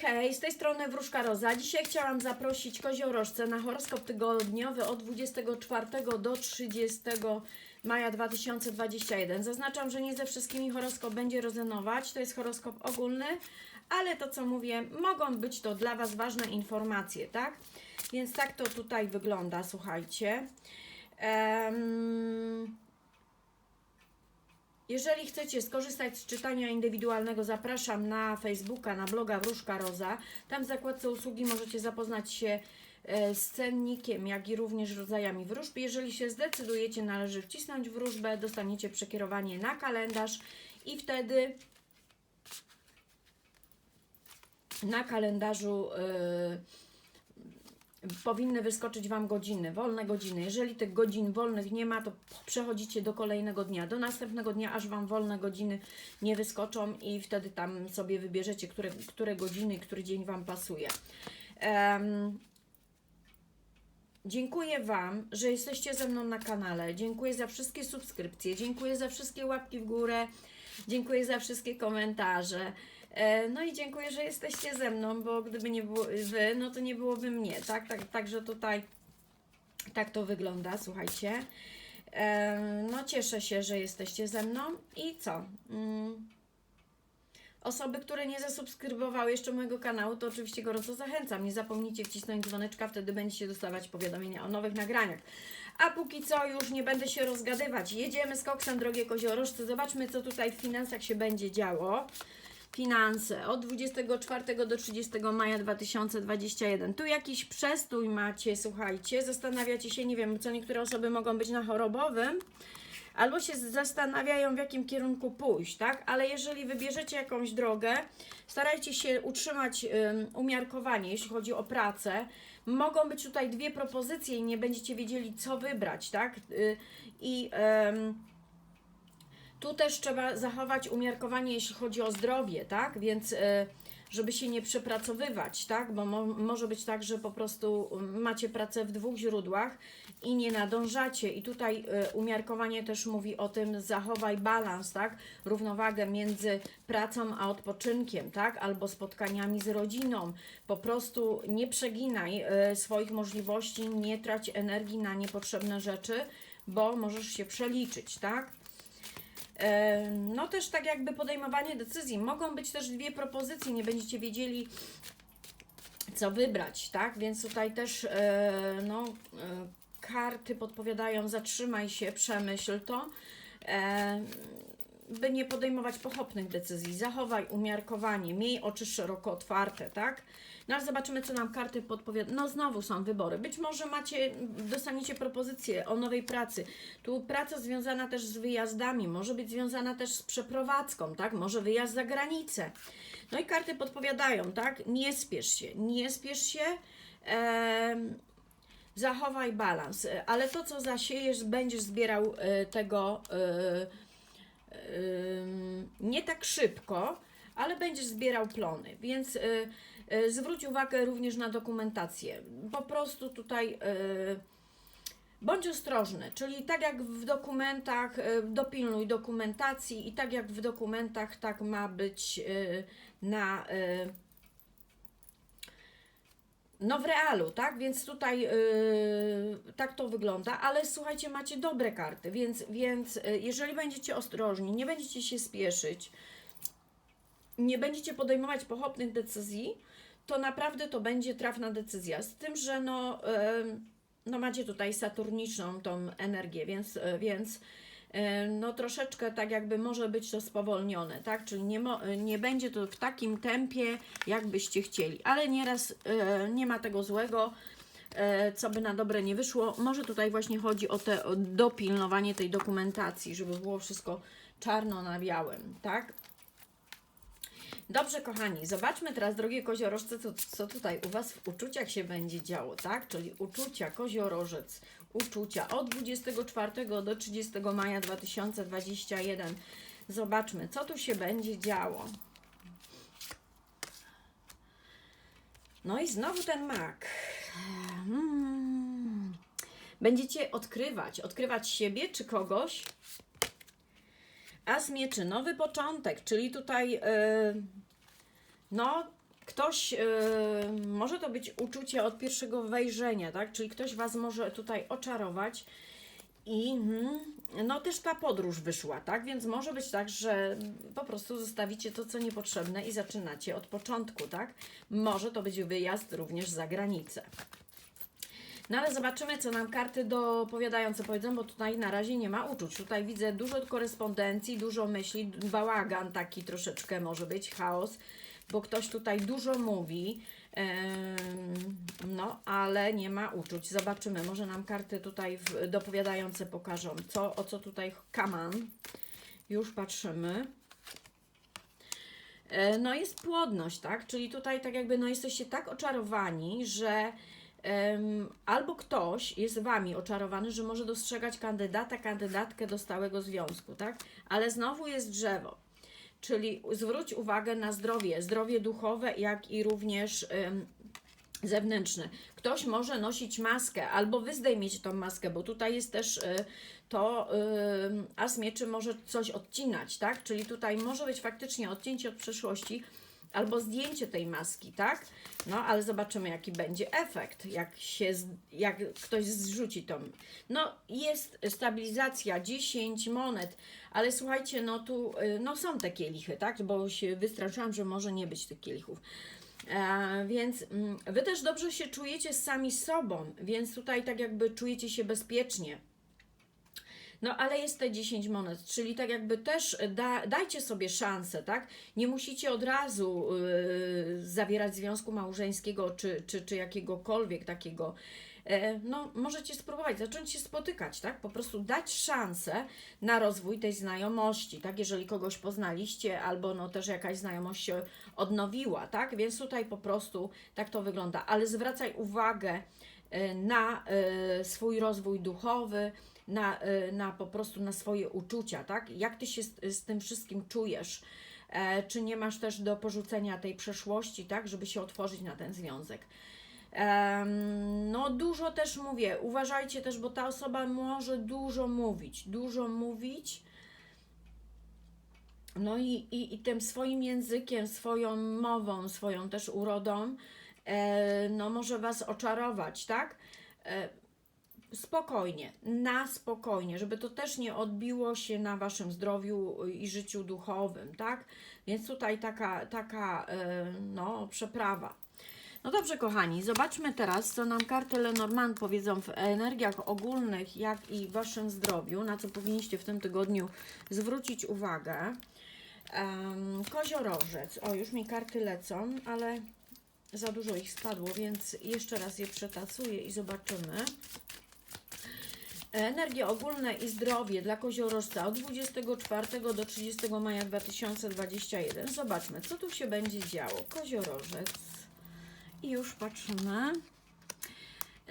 hej, z tej strony Wróżka Roza. Dzisiaj chciałam zaprosić koziorożce na horoskop tygodniowy od 24 do 30 maja 2021. Zaznaczam, że nie ze wszystkimi horoskop będzie rezonować, to jest horoskop ogólny, ale to co mówię, mogą być to dla Was ważne informacje, tak? Więc tak to tutaj wygląda, słuchajcie. Em, jeżeli chcecie skorzystać z czytania indywidualnego, zapraszam na Facebooka, na bloga Wróżka Roza. Tam w zakładce usługi możecie zapoznać się e, z cennikiem, jak i również rodzajami wróżb. Jeżeli się zdecydujecie, należy wcisnąć wróżbę, dostaniecie przekierowanie na kalendarz i wtedy na kalendarzu e, powinny wyskoczyć Wam godziny, wolne godziny. Jeżeli tych godzin wolnych nie ma, to przechodzicie do kolejnego dnia, do następnego dnia, aż Wam wolne godziny nie wyskoczą i wtedy tam sobie wybierzecie, które, które godziny, który dzień Wam pasuje. Em, Dziękuję Wam, że jesteście ze mną na kanale. Dziękuję za wszystkie subskrypcje, dziękuję za wszystkie łapki w górę, dziękuję za wszystkie komentarze. E, No i dziękuję, że jesteście ze mną, bo gdyby nie było Wy, no to nie byłoby mnie, tak? tak także tutaj tak to wygląda, słuchajcie. E, No cieszę się, że jesteście ze mną i co? Mm. Osoby, które nie zasubskrybowały jeszcze mojego kanału, to oczywiście gorąco zachęcam. Nie zapomnijcie wcisnąć dzwoneczka, wtedy będziecie dostawać powiadomienia o nowych nagraniach. A póki co już nie będę się rozgadywać. Jedziemy z koksem, drogie koziorożce. Zobaczmy, co tutaj w finansach się będzie działo. Finanse od 24 do 30 maja 2021. Tu jakiś przestój macie, słuchajcie. Zastanawiacie się, nie wiem, co niektóre osoby mogą być na chorobowym albo się zastanawiają, w jakim kierunku pójść, tak? Ale jeżeli wybierzecie jakąś drogę, starajcie się utrzymać ym, umiarkowanie, jeśli chodzi o pracę. Mogą być tutaj dwie propozycje i nie będziecie wiedzieli, co wybrać, tak? Y, I ym, tu też trzeba zachować umiarkowanie, jeśli chodzi o zdrowie, tak? Więc y, żeby się nie przepracowywać, tak? Bo mo może być tak, że po prostu um, macie pracę w dwóch źródłach i nie nadążacie. I tutaj y, umiarkowanie też mówi o tym, zachowaj balans, tak? Równowagę między pracą a odpoczynkiem, tak? Albo spotkaniami z rodziną. Po prostu nie przeginaj y, swoich możliwości, nie trać energii na niepotrzebne rzeczy, bo możesz się przeliczyć, tak? No też tak jakby podejmowanie decyzji. Mogą być też dwie propozycje, nie będziecie wiedzieli co wybrać, tak? Więc tutaj też e, no, e, karty podpowiadają zatrzymaj się, przemyśl to, by nie podejmować pochopnych decyzji. Zachowaj umiarkowanie, miej oczy szeroko otwarte, tak? No zobaczymy, co nam karty podpowiadają. No znowu są wybory. Być może macie, dostaniecie propozycję o nowej pracy. Tu praca związana też z wyjazdami, może być związana też z przeprowadzką, tak? Może wyjazd za granicę. No i karty podpowiadają, tak? Nie spiesz się, nie spiesz się. zachowaj balans, ale to, co zasiejesz, będziesz zbierał e, tego ym, nie tak szybko, ale będziesz zbierał plony, więc y, y, zwróć uwagę również na dokumentację. Po prostu tutaj y, bądź ostrożny, czyli tak jak w dokumentach, dopilnuj dokumentacji i tak jak w dokumentach, tak ma być na. Y, no w realu, tak? Więc tutaj yy, tak to wygląda, ale słuchajcie, macie dobre karty, więc, więc yy, jeżeli będziecie ostrożni, nie będziecie się spieszyć, nie będziecie podejmować pochopnych decyzji, to naprawdę to będzie trafna decyzja. Z tym, że no, yy, no macie tutaj saturniczną tą energię, więc, yy, więc no troszeczkę tak jakby może być to spowolnione, tak? Czyli nie, mo- nie będzie to w takim tempie, jakbyście chcieli, ale nieraz yy, nie ma tego złego, co by na dobre nie wyszło. Może tutaj właśnie chodzi o te o dopilnowanie tej dokumentacji, żeby było wszystko czarno na białym, tak? Dobrze, kochani, zobaczmy teraz, drogie koziorożce, co, co tutaj u Was w uczuciach się będzie działo, tak? Czyli uczucia, koziorożec, uczucia od 24 do 30 maja 2021. Zobaczmy, co tu się będzie działo. No i znowu ten mak. Hmm. Będziecie odkrywać, odkrywać siebie czy kogoś. As mieczy, nowy początek, czyli tutaj yy, no ktoś, yy, może to być uczucie od pierwszego wejrzenia, tak? Czyli ktoś Was może tutaj oczarować i mm, no też ta podróż wyszła, tak? Więc może być tak, że po prostu zostawicie to, co niepotrzebne i zaczynacie od początku, tak? Może to być wyjazd również za granicę. No ale zobaczymy, co nam karty dopowiadające powiedzą, bo tutaj na razie nie ma uczuć. Tutaj widzę dużo korespondencji, dużo myśli, bałagan taki troszeczkę może być, chaos, bo ktoś tutaj dużo mówi, no ale nie ma uczuć. Zobaczymy, może nam karty tutaj dopowiadające pokażą, co, o co tutaj kaman. Już patrzymy. E, No jest płodność, tak? Czyli tutaj tak jakby no jesteście tak oczarowani, że albo ktoś jest wami oczarowany, że może dostrzegać kandydata, kandydatkę do stałego związku, tak? Ale znowu jest drzewo. Czyli zwróć uwagę na zdrowie, zdrowie duchowe, jak i również em, zewnętrzne. Ktoś może nosić maskę, albo wy zdejmiecie tą maskę, bo tutaj jest też y, to y, as mieczy może coś odcinać, tak? Czyli tutaj może być faktycznie odcięcie od przeszłości, albo zdjęcie tej maski, tak? No, ale zobaczymy, jaki będzie efekt, jak się, jak ktoś zrzuci tą. No, jest stabilizacja, 10 monet, ale słuchajcie, no tu, y, no są te kielichy, tak? Bo się wystraszyłam, że może nie być tych kielichów. Więc mm, wy też dobrze się czujecie sami sobą, więc tutaj tak jakby czujecie się bezpiecznie. No, ale jest te 10 monet, czyli tak jakby też da, dajcie sobie szansę, tak? Nie musicie od razu yy, zawierać związku małżeńskiego czy, czy, czy jakiegokolwiek takiego. E, no, możecie spróbować, zacząć się spotykać, tak? Po prostu dać szansę na rozwój tej znajomości, tak? Jeżeli kogoś poznaliście, albo no też jakaś znajomość się odnowiła, tak? Więc tutaj po prostu tak to wygląda. Ale zwracaj uwagę e, na e, swój rozwój duchowy, na, y, na po prostu na swoje uczucia, tak? Jak ty się z, z tym wszystkim czujesz? E, czy nie masz też do porzucenia tej przeszłości, tak, żeby się otworzyć na ten związek? No, dużo też mówię. Uważajcie też, bo ta osoba może dużo mówić, dużo mówić. No i, i, i tym swoim językiem, swoją mową, swoją też urodą, e, no może Was oczarować, tak? E, spokojnie, na spokojnie, żeby to też nie odbiło się na Waszym zdrowiu i życiu duchowym, tak? Więc tutaj taka, taka e, no, przeprawa. No dobrze, kochani, zobaczmy teraz, co nam karty Lenormand powiedzą w energiach ogólnych, jak i w Waszym zdrowiu, na co powinniście w tym tygodniu zwrócić uwagę. Um, koziorożec. O, już mi karty lecą, ale za dużo ich spadło, więc jeszcze raz je przetasuję i zobaczymy. Energie ogólne i zdrowie dla koziorożca od 24 do 30 maja 2021. Zobaczmy, co tu się będzie działo. Koziorożec. I już patrzymy.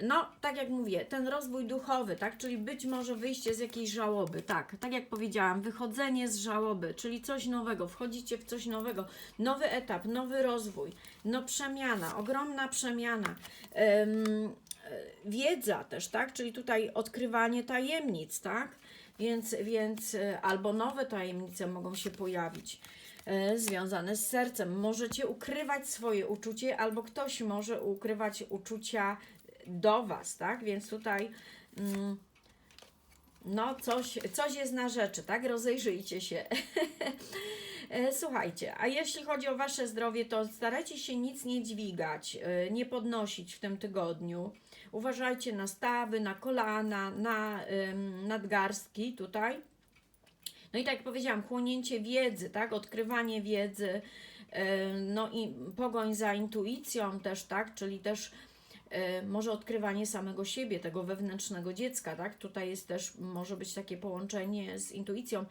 No, tak jak mówię, ten rozwój duchowy, tak, czyli być może wyjście z jakiejś żałoby, tak, tak jak powiedziałam, wychodzenie z żałoby, czyli coś nowego, wchodzicie w coś nowego, nowy etap, nowy rozwój, no przemiana, ogromna przemiana, Em, e, wiedza też, tak, czyli tutaj odkrywanie tajemnic, tak, więc, więc e, albo nowe tajemnice mogą się pojawić e, związane z sercem. Możecie ukrywać swoje uczucie, albo ktoś może ukrywać uczucia do Was, tak? Więc tutaj mm, no coś, coś jest na rzeczy, tak? Rozejrzyjcie się. E, Słuchajcie, a jeśli chodzi o Wasze zdrowie, to starajcie się nic nie dźwigać, e, nie podnosić w tym tygodniu. Uważajcie na stawy, na kolana, na nadgarstki tutaj. No i tak jak powiedziałam, chłonięcie wiedzy, tak? Odkrywanie wiedzy, no i pogoń za intuicją też, tak? Czyli też może odkrywanie samego siebie, tego wewnętrznego dziecka, tak? Tutaj jest też, może być takie połączenie z intuicją.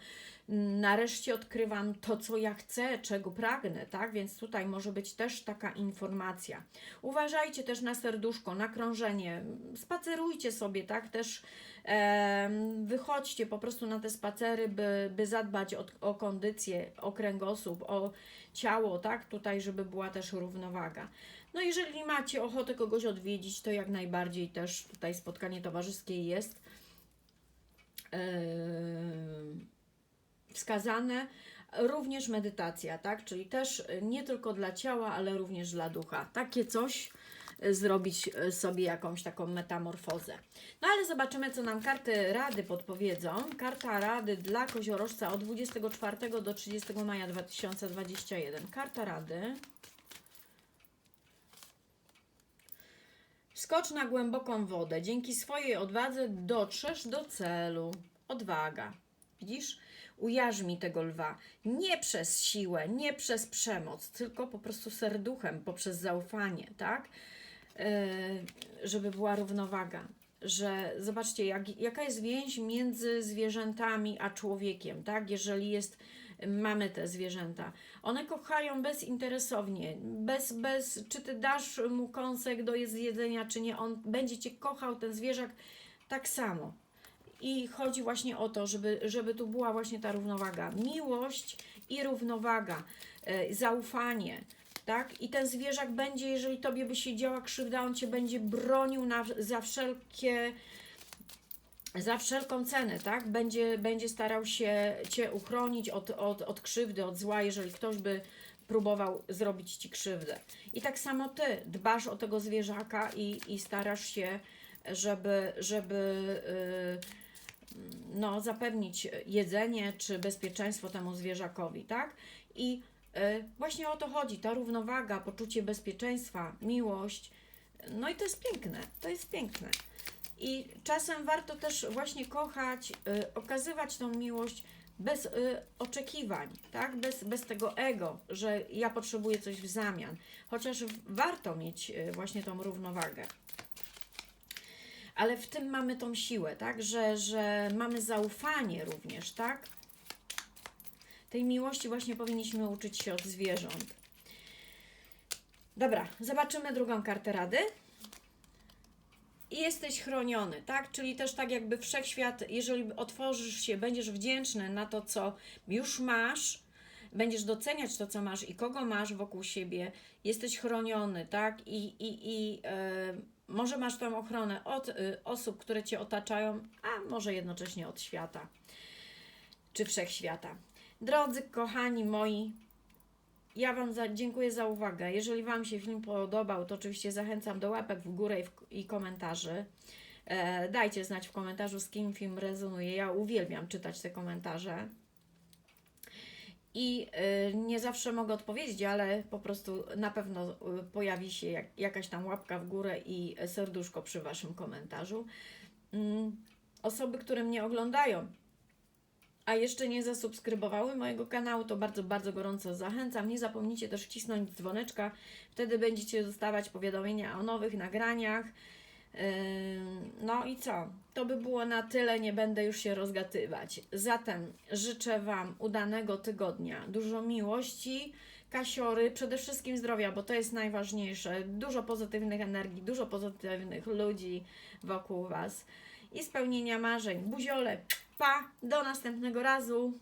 Nareszcie odkrywam to, co ja chcę, czego pragnę, tak? Więc tutaj może być też taka informacja. Uważajcie też na serduszko, na krążenie. Spacerujcie sobie, tak? Też em, wychodźcie po prostu na te spacery, by, by zadbać o, o kondycję, o kręgosłup, o ciało, tak? Tutaj, żeby była też równowaga. No jeżeli macie ochotę kogoś odwiedzić, to jak najbardziej też tutaj spotkanie towarzyskie jest em, wskazane, również medytacja, tak? Czyli też nie tylko dla ciała, ale również dla ducha. Takie coś y, zrobić y, sobie jakąś taką metamorfozę. No ale zobaczymy, co nam karty Rady podpowiedzą. Karta Rady dla Koziorożca od 24 do 30 maja 2021. Karta Rady. Skocz na głęboką wodę. Dzięki swojej odwadze dotrzesz do celu. Odwaga. Widzisz? Ujarzmi tego lwa. Nie przez siłę, nie przez przemoc, tylko po prostu serduchem, poprzez zaufanie, tak? Yy, żeby była równowaga. Że zobaczcie, jak, jaka jest więź między zwierzętami a człowiekiem, tak? Jeżeli jest, mamy te zwierzęta. One kochają bezinteresownie, bez, bez, czy ty dasz mu kąsek do jedzenia, czy nie, on będzie cię kochał, ten zwierzak, tak samo. I chodzi właśnie o to, żeby, żeby tu była właśnie ta równowaga. Miłość i równowaga, e, zaufanie, tak? I ten zwierzak będzie, jeżeli tobie by się działa krzywda, on cię będzie bronił na, za wszelkie za wszelką cenę, tak? Będzie, będzie starał się Cię uchronić od, od, od krzywdy, od zła, jeżeli ktoś by próbował zrobić Ci krzywdę. I tak samo Ty dbasz o tego zwierzaka i, i starasz się, żeby, żeby yy, no, zapewnić jedzenie czy bezpieczeństwo temu zwierzakowi, tak? I yy, właśnie o to chodzi, ta równowaga, poczucie bezpieczeństwa, miłość, no i to jest piękne, to jest piękne. I czasem warto też właśnie kochać, y, okazywać tą miłość bez y, oczekiwań, tak? Bez, bez tego ego, że ja potrzebuję coś w zamian. Chociaż warto mieć y, właśnie tą równowagę. Ale w tym mamy tą siłę, tak? Że, że mamy zaufanie również, tak? Tej miłości właśnie powinniśmy uczyć się od zwierząt. Dobra, zobaczymy drugą kartę rady i jesteś chroniony, tak? Czyli też tak jakby wszechświat, jeżeli otworzysz się, będziesz wdzięczny na to, co już masz, będziesz doceniać to, co masz i kogo masz wokół siebie, jesteś chroniony, tak? I, i, i e, może masz tą ochronę od y, osób, które cię otaczają, a może jednocześnie od świata czy wszechświata. Drodzy, kochani moi, ja Wam za, dziękuję za uwagę. Jeżeli Wam się film podobał, to oczywiście zachęcam do łapek w górę i, w, i komentarzy. E, dajcie znać w komentarzu, z kim film rezonuje. Ja uwielbiam czytać te komentarze. I y, nie zawsze mogę odpowiedzieć, ale po prostu na pewno y, pojawi się jak, jakaś tam łapka w górę i serduszko przy Waszym komentarzu. Mm, osoby, które mnie oglądają, a jeszcze nie zasubskrybowały mojego kanału, to bardzo, bardzo gorąco zachęcam. Nie zapomnijcie też wcisnąć dzwoneczka, wtedy będziecie dostawać powiadomienia o nowych nagraniach. Ym, No i co? To by było na tyle, nie będę już się rozgatywać. Zatem życzę Wam udanego tygodnia, dużo miłości, kasiory, przede wszystkim zdrowia, bo to jest najważniejsze. Dużo pozytywnych energii, dużo pozytywnych ludzi wokół Was i spełnienia marzeń. Buziole, pa, do następnego razu.